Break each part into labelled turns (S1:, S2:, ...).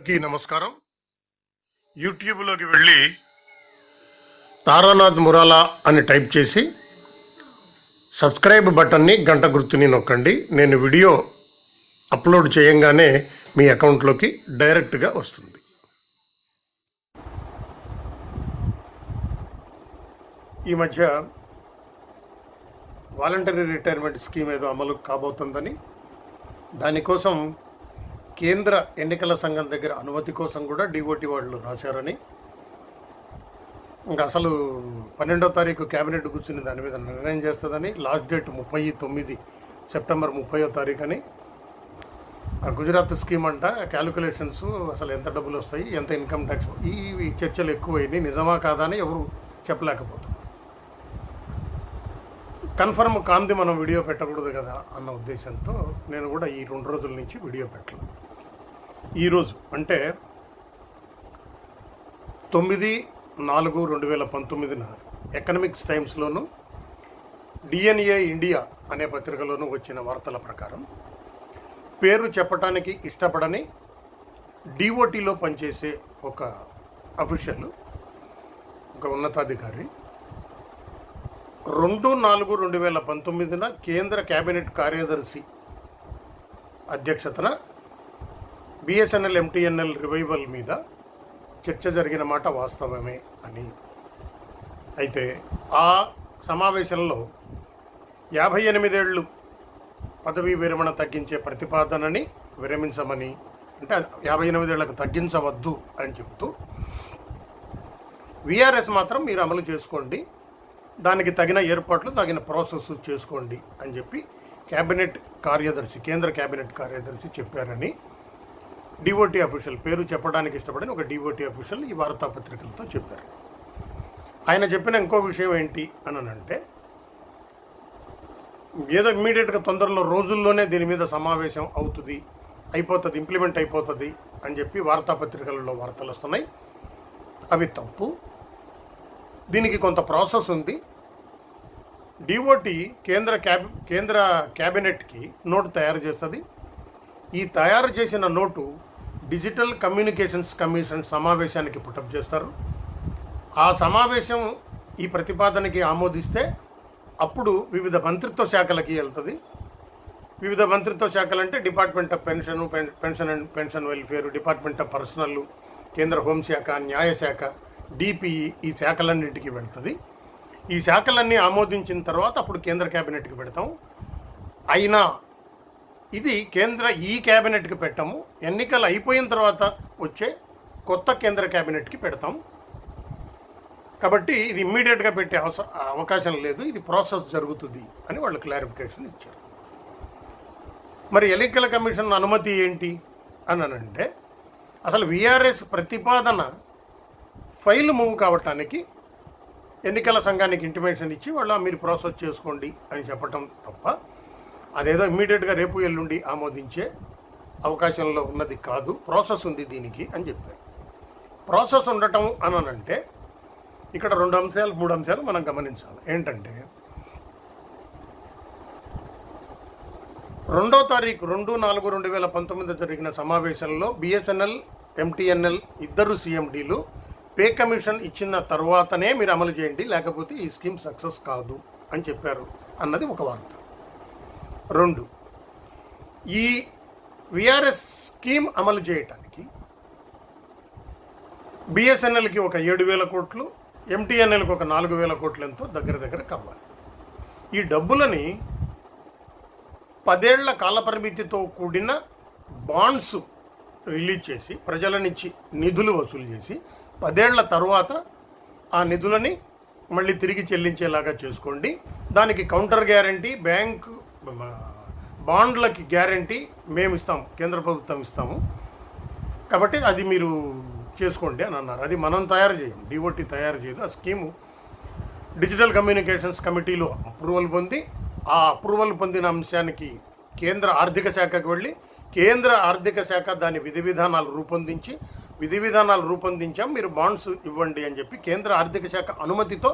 S1: అందరికీ నమస్కారం. యూట్యూబ్లోకి వెళ్ళి తారానాథ్ మురాలా అని టైప్ చేసి సబ్స్క్రైబ్ బటన్ని గంట గుర్తుని నొక్కండి. నేను వీడియో అప్లోడ్ చేయంగానే మీ అకౌంట్లోకి డైరెక్ట్గా వస్తుంది. ఈ మధ్య వాలంటరీ రిటైర్మెంట్ స్కీమ్ ఏదో అమలు కాబోతుందని దానికోసం కేంద్ర ఎన్నికల సంఘం దగ్గర అనుమతి కోసం కూడా డిఓటి వాళ్ళు రాశారని. ఇంకా అసలు పన్నెండో తారీఖు కేబినెట్ కూర్చుని దాని మీద నిర్ణయం చేస్తుందని లాస్ట్ డేట్ ముప్పై తొమ్మిది సెప్టెంబర్ ముప్పయో తారీఖు అని ఆ గుజరాత్ స్కీమ్ అంట క్యాలిక్యులేషన్స్ అసలు ఎంత డబ్బులు వస్తాయి ఎంత ఇన్కమ్ ట్యాక్స్ ఈ చర్చలు ఎక్కువైనాయి నిజమా కాదా అని ఎవరు చెప్పలేకపోతున్నారు. కన్ఫర్మ్ కాంది మనం వీడియో పెట్టకూడదు కదా అన్న ఉద్దేశంతో నేను కూడా ఈ రెండు రోజుల నుంచి వీడియో పెట్టలేదు. ఈరోజు అంటే తొమ్మిది నాలుగు రెండు వేల పంతొమ్మిదిన ఎకనమిక్స్ టైమ్స్లోను డిఎన్ఏ ఇండియా అనే పత్రికలోనూ వచ్చిన వార్తల ప్రకారం పేరు చెప్పడానికి ఇష్టపడని డిఓటీలో పనిచేసే ఒక అఫీషియల్ ఒక ఉన్నతాధికారి రెండు నాలుగు రెండు వేల పంతొమ్మిదిన కేంద్ర కేబినెట్ కార్యదర్శి అధ్యక్షతన బిఎస్ఎన్ఎల్ ఎంటీఎన్ఎల్ రివైవల్ మీద చర్చ జరిగిన మాట వాస్తవమే అని. అయితే ఆ సమావేశంలో యాభై ఎనిమిదేళ్ళు పదవీ విరమణ తగ్గించే ప్రతిపాదనని విరమించమని అంటే యాభై ఎనిమిదేళ్ళకు తగ్గించవద్దు అని చెబుతూ విఆర్ఎస్ మాత్రం మీరు అమలు చేసుకోండి దానికి తగిన ఏర్పాట్లు తగిన ప్రాసెస్ చేసుకోండి అని చెప్పి కేబినెట్ కార్యదర్శి కేంద్ర కేబినెట్ కార్యదర్శి చెప్పారని డిఓటీ అఫీషియల్ పేరు చెప్పడానికి ఇష్టపడిన ఒక డిఓటీ అఫీషియల్ ఈ వార్తాపత్రికలతో చెప్పారు. ఆయన చెప్పిన ఇంకో విషయం ఏంటి అని అంటే ఏదో ఇమ్మీడియట్గా తొందరలో రోజుల్లోనే దీని మీద సమావేశం అవుతుంది అయిపోతుంది ఇంప్లిమెంట్ అయిపోతుంది అని చెప్పి వార్తాపత్రికలలో వార్తలు వస్తున్నాయి. అవి తప్పు. దీనికి కొంత ప్రాసెస్ ఉంది. డిఓటి కేంద్ర క్యాబ్ కేంద్ర క్యాబినెట్కి నోటు తయారు చేస్తుంది. ఈ తయారు చేసిన నోటు డిజిటల్ కమ్యూనికేషన్స్ కమిషన్ సమావేశానికి పుటప్ చేస్తారు. ఆ సమావేశం ఈ ప్రతిపాదనకి ఆమోదిస్తే అప్పుడు వివిధ మంత్రిత్వ శాఖలకి వెళ్తుంది. వివిధ మంత్రిత్వ శాఖలు అంటే department of pension pen- pension and pension welfare department of personnel కేంద్ర హోంశాఖ న్యాయశాఖ డిపిఈ ఈ శాఖలన్నింటికి వెళ్తుంది. ఈ శాఖలన్నీ ఆమోదించిన తర్వాత అప్పుడు కేంద్ర కేబినెట్కి పెడతాం. అయినా ఇది కేంద్ర ఈ క్యాబినెట్కి పెట్టాము. ఎన్నికలు అయిపోయిన తర్వాత వచ్చే కొత్త కేంద్ర క్యాబినెట్కి పెడతాం. కాబట్టి ఇది ఇమ్మీడియట్గా పెట్టే అవస అవకాశం లేదు. ఇది ప్రాసెస్ జరుగుతుంది అని వాళ్ళు క్లారిఫికేషన్ ఇచ్చారు. మరి ఎన్నికల కమిషన్ అనుమతి ఏంటి అని అంటే అసలు విఆర్ఎస్ ప్రతిపాదన ఫైల్ మూవ్ కావటానికి ఎన్నికల సంఘానికి ఇంటిమేషన్ ఇచ్చి వాళ్ళ మీరు ప్రాసెస్ చేసుకోండి అని చెప్పటం తప్ప అదేదో ఇమ్మీడియట్గా రేపు ఎల్లుండి ఆమోదించే అవకాశంలో ఉన్నది కాదు ప్రాసెస్ ఉంది దీనికి అని చెప్పారు. ప్రాసెస్ ఉండటం అనంటే ఇక్కడ రెండు అంశాలు మూడు అంశాలు మనం గమనించాలి. ఏంటంటే రెండో తారీఖు రెండు నాలుగు రెండు వేల పంతొమ్మిది జరిగిన సమావేశంలో బిఎస్ఎన్ఎల్ ఎంటీఎన్ఎల్ ఇద్దరు సీఎండీలు పే కమిషన్ ఇచ్చిన తర్వాతనే మీరు అమలు చేయండి లేకపోతే ఈ స్కీమ్ సక్సెస్ కాదు అని చెప్పారు అన్నది ఒక వార్త. రెండు. ఈ విఆర్ఎస్ స్కీమ్ అమలు చేయటానికి బిఎస్ఎన్ఎల్కి ఒక ఏడు వేల కోట్లు ఎంటీఎన్ఎల్కి ఒక నాలుగు వేల కోట్లు ఎంతో దగ్గర దగ్గర కావాలి. ఈ డబ్బులని పదేళ్ళ కాలపరిమితితో కూడిన బాండ్స్ రిలీజ్ చేసి ప్రజల నుంచి నిధులు వసూలు చేసి పదేళ్ళ తర్వాత ఆ నిధులని మళ్ళీ తిరిగి చెల్లించేలాగా చేసుకోండి. దానికి కౌంటర్ గ్యారంటీ బ్యాంక్ బాండ్లకి గ్యారంటీ మేము ఇస్తాము కేంద్ర ప్రభుత్వం ఇస్తాము. కాబట్టి అది మీరు చేసుకోండి అని అన్నారు. అది మనం తయారు చేయం డిఓటి తయారు చేయదు. ఆ స్కీము డిజిటల్ కమ్యూనికేషన్స్ కమిటీలో అప్రూవల్ పొంది ఆ అప్రూవల్ పొందిన అంశానికి కేంద్ర ఆర్థిక శాఖకు వెళ్ళి కేంద్ర ఆర్థిక శాఖ దాని విధి విధానాలు రూపొందించి విధి విధానాలు రూపొందించాం. మీరు బాండ్స్ ఇవ్వండి అని చెప్పి కేంద్ర ఆర్థిక శాఖ అనుమతితో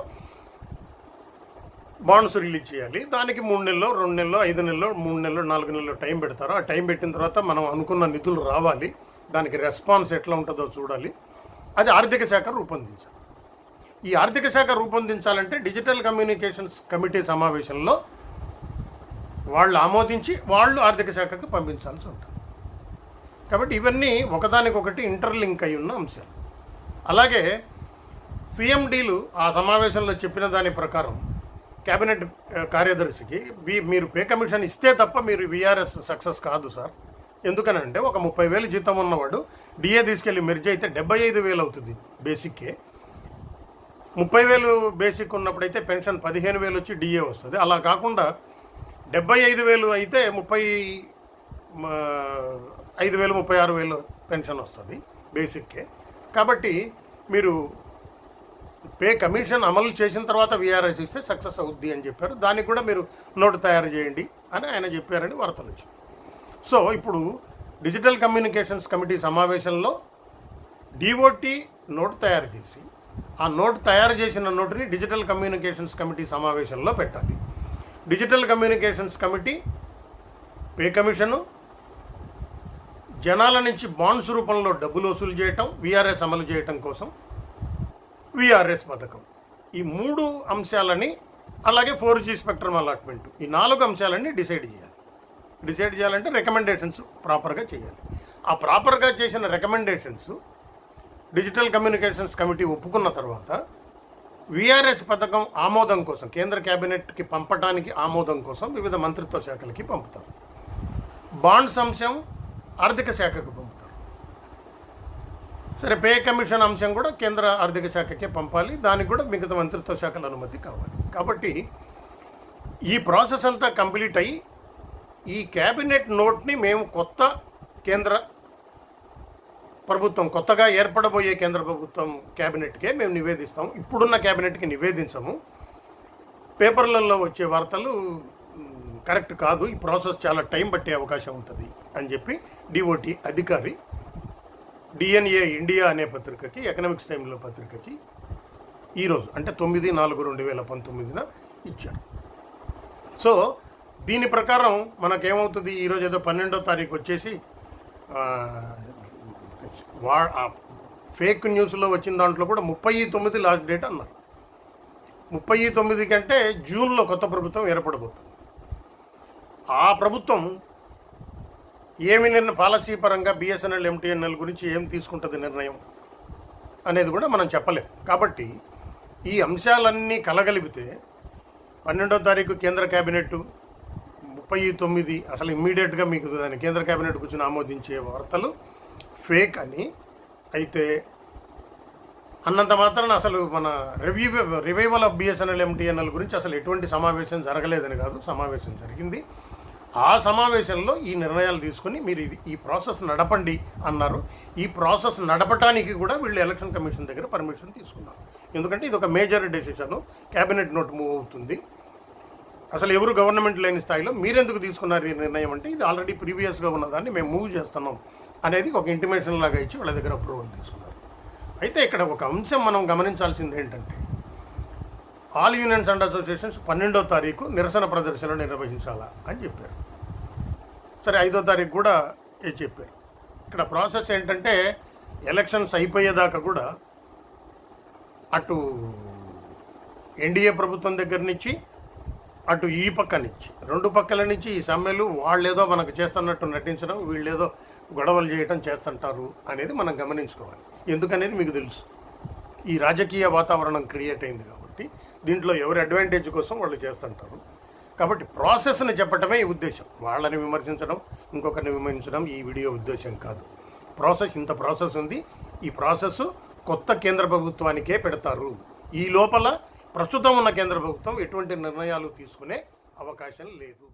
S1: బాండ్స్ రిలీజ్ చేయాలి. దానికి మూడు నెలలు రెండు నెలలు ఐదు నెలలు మూడు నెలలు నాలుగు నెలలు టైం పెడతారు. ఆ టైం పెట్టిన తర్వాత మనం అనుకున్న నిధులు రావాలి. దానికి రెస్పాన్స్ ఎట్లా ఉంటుందో చూడాలి. అది ఆర్థిక శాఖ రూపొందించాలి. ఈ ఆర్థిక శాఖ రూపొందించాలంటే డిజిటల్ కమ్యూనికేషన్స్ కమిటీ సమావేశంలో వాళ్ళు ఆమోదించి వాళ్ళు ఆర్థిక శాఖకు పంపించాల్సి ఉంటుంది. కాబట్టి ఇవన్నీ ఒకదానికొకటి ఇంటర్లింక్ అయి ఉన్న అంశాలు. అలాగే సిఎండీలు ఆ సమావేశంలో చెప్పిన దాని ప్రకారం కేబినెట్ కార్యదర్శికి మీరు పే కమిషన్ ఇస్తే తప్ప మీరు విఆర్ఎస్ సక్సెస్ కాదు సార్. ఎందుకనంటే ఒక ముప్పై వేలు జీతం ఉన్నవాడు డిఏ తీసుకెళ్ళి మెర్జ్ అయితే డెబ్బై ఐదు వేలు అవుతుంది బేసిక్కే ముప్పై వేలు బేసిక్ ఉన్నప్పుడైతే పెన్షన్ పదిహేను వేలు వచ్చి డిఏ వస్తుంది. అలా కాకుండా డెబ్బై ఐదు వేలు అయితే ముప్పై ఐదు వేలు ముప్పై ఆరు వేలు పెన్షన్ వస్తుంది బేసిక్కే కాబట్టి మీరు పే కమిషన్ అమలు చేసిన తర్వాత విఆర్ఎస్ ఇస్తే సక్సెస్ అవుద్ది అని చెప్పారు. దానికి కూడా మీరు నోటు తయారు చేయండి అని ఆయన చెప్పారని వార్తలు వచ్చాయి. సో ఇప్పుడు డిజిటల్ కమ్యూనికేషన్స్ కమిటీ సమావేశంలో డిఓటి నోట్ తయారు చేసి ఆ నోట్ తయారు చేసిన నోటుని డిజిటల్ కమ్యూనికేషన్స్ కమిటీ సమావేశంలో పెట్టాలి. Digital communications committee pay commission జనాల నుంచి బాండ్స్ రూపంలో డబ్బులు వసూలు చేయటం విఆర్ఎస్ అమలు చేయటం కోసం విఆర్ఎస్ పథకం. ఈ మూడు అంశాలని అలాగే ఫోర్ జీ స్పెక్ట్రమ్ అలాట్మెంట్. ఈ నాలుగు అంశాలన్నీ డిసైడ్ చేయాలి. డిసైడ్ చేయాలంటే రికమెండేషన్స్ ప్రాపర్గా చేయాలి. ఆ ప్రాపర్గా చేసిన రికమెండేషన్స్ డిజిటల్ కమ్యూనికేషన్స్ కమిటీ ఒప్పుకున్న తర్వాత విఆర్ఎస్ పథకం ఆమోదం కోసం కేంద్ర కేబినెట్కి పంపడానికి ఆమోదం కోసం వివిధ మంత్రిత్వ శాఖలకి పంపుతారు. బాండ్స్ అంశం ఆర్థిక శాఖకు పంపుతారు. సరే పే కమిషన్ అంశం కూడా కేంద్ర ఆర్థిక శాఖకే పంపాలి. దానికి కూడా మిగతా మంత్రిత్వ శాఖల అనుమతి కావాలి. కాబట్టి ఈ ప్రాసెస్ అంతా కంప్లీట్ అయ్యి ఈ క్యాబినెట్ నోట్ని మేము కొత్త కేంద్ర ప్రభుత్వం కొత్తగా ఏర్పడబోయే కేంద్ర ప్రభుత్వం క్యాబినెట్కే మేము నివేదిస్తాం. ఇప్పుడున్న క్యాబినెట్కి నివేదించము. పేపర్లలో వచ్చే వార్తలు కరెక్ట్ కాదు. ఈ ప్రాసెస్ చాలా టైం పట్టే అవకాశం ఉంటుంది అని చెప్పి డిఓటి అధికారి డిఎన్ఏ ఇండియా అనే పత్రికకి ఎకనామిక్స్ టైంలో పత్రికకి ఈరోజు అంటే తొమ్మిది నాలుగు రెండు వేల పంతొమ్మిదిన ఇచ్చారు. సో దీని ప్రకారం మనకేమవుతుంది? ఈరోజు ఏదో పన్నెండో తారీఖు వచ్చేసి వా ఫేక్ న్యూస్లో వచ్చిన దాంట్లో కూడా ముప్పై తొమ్మిది లాస్ట్ డేట్ అన్నారు. ముప్పై తొమ్మిది కంటే జూన్లో కొత్త ప్రభుత్వం ఏర్పడబోతుంది. ఆ ప్రభుత్వం ఏమి నిర్ణ పాలసీ పరంగా బిఎస్ఎన్ఎల్ ఎంటీఎన్ఎల్ గురించి ఏం తీసుకుంటుంది నిర్ణయం అనేది కూడా మనం చెప్పలేం. కాబట్టి ఈ అంశాలన్నీ కలగలిపితే పన్నెండో తారీఖు కేంద్ర కేబినెట్ ముప్పై తొమ్మిది అసలు ఇమ్మీడియట్గా మీకు దాని కేంద్ర కేబినెట్ కూర్చొని ఆమోదించే వార్తలు ఫేక్ అని అయితే అన్నంత మాత్రాన అసలు మన review revival of BSNL MTNL గురించి అసలు ఎటువంటి సమావేశం జరగలేదని కాదు సమావేశం జరిగింది. ఆ సమావేశంలో ఈ నిర్ణయాలు తీసుకుని మీరు ఇది ఈ ప్రాసెస్ నడపండి అన్నారు. ఈ ప్రాసెస్ నడపటానికి కూడా వీళ్ళు ఎలక్షన్ కమిషన్ దగ్గర పర్మిషన్ తీసుకున్నారు. ఎందుకంటే ఇది ఒక major decision. Cabinet note move అవుతుంది. అసలు ఎవరు గవర్నమెంట్ లేని స్థాయిలో మీరెందుకు తీసుకున్నారు ఈ నిర్ణయం అంటే ఇది ఆల్రెడీ ప్రీవియస్గా ఉన్నదాన్ని మేము మూవ్ చేస్తున్నాం అనేది ఒక ఇంటిమేషన్ లాగా ఇచ్చి వాళ్ళ దగ్గర అప్రూవల్ తీసుకున్నారు. అయితే ఇక్కడ ఒక అంశం మనం గమనించాల్సింది ఏంటంటే ఆల్ యూనియన్స్ అండ్ అసోసియేషన్స్ పన్నెండో తారీఖు నిరసన ప్రదర్శన నిర్వహించాలా అని చెప్పారు. సరే ఐదో తారీఖు కూడా ఏ చెప్పారు. ఇక్కడ ప్రాసెస్ ఏంటంటే ఎలక్షన్స్ అయిపోయేదాకా కూడా అటు ఎన్డీఏ ప్రభుత్వం దగ్గర నుంచి అటు ఈ పక్క నుంచి రెండు పక్కల నుంచి ఈ సమ్మెలు వాళ్ళేదో మనకు చేస్తున్నట్టు నటించడం వీళ్ళేదో గొడవలు చేయడం చేస్తుంటారు అనేది మనం గమనించుకోవాలి. ఎందుకనేది మీకు తెలుసు. ఈ రాజకీయ వాతావరణం క్రియేట్ అయింది కాబట్టి దీంట్లో ఎవరి అడ్వాంటేజ్ కోసం వాళ్ళు చేస్తుంటారు. కాబట్టి ప్రాసెస్ని చెప్పటమే ఈ ఉద్దేశం. వాళ్ళని విమర్శించడం ఇంకొకరిని విమర్శించడం ఈ వీడియో ఉద్దేశం కాదు. ప్రాసెస్ ఇంత ప్రాసెస్ ఉంది. ఈ ప్రాసెస్ కొత్త కేంద్ర ప్రభుత్వానికే పెడతారు. ఈ లోపల ప్రస్తుతం ఉన్న కేంద్ర ప్రభుత్వం ఎటువంటి నిర్ణయాలు తీసుకునే అవకాశం లేదు.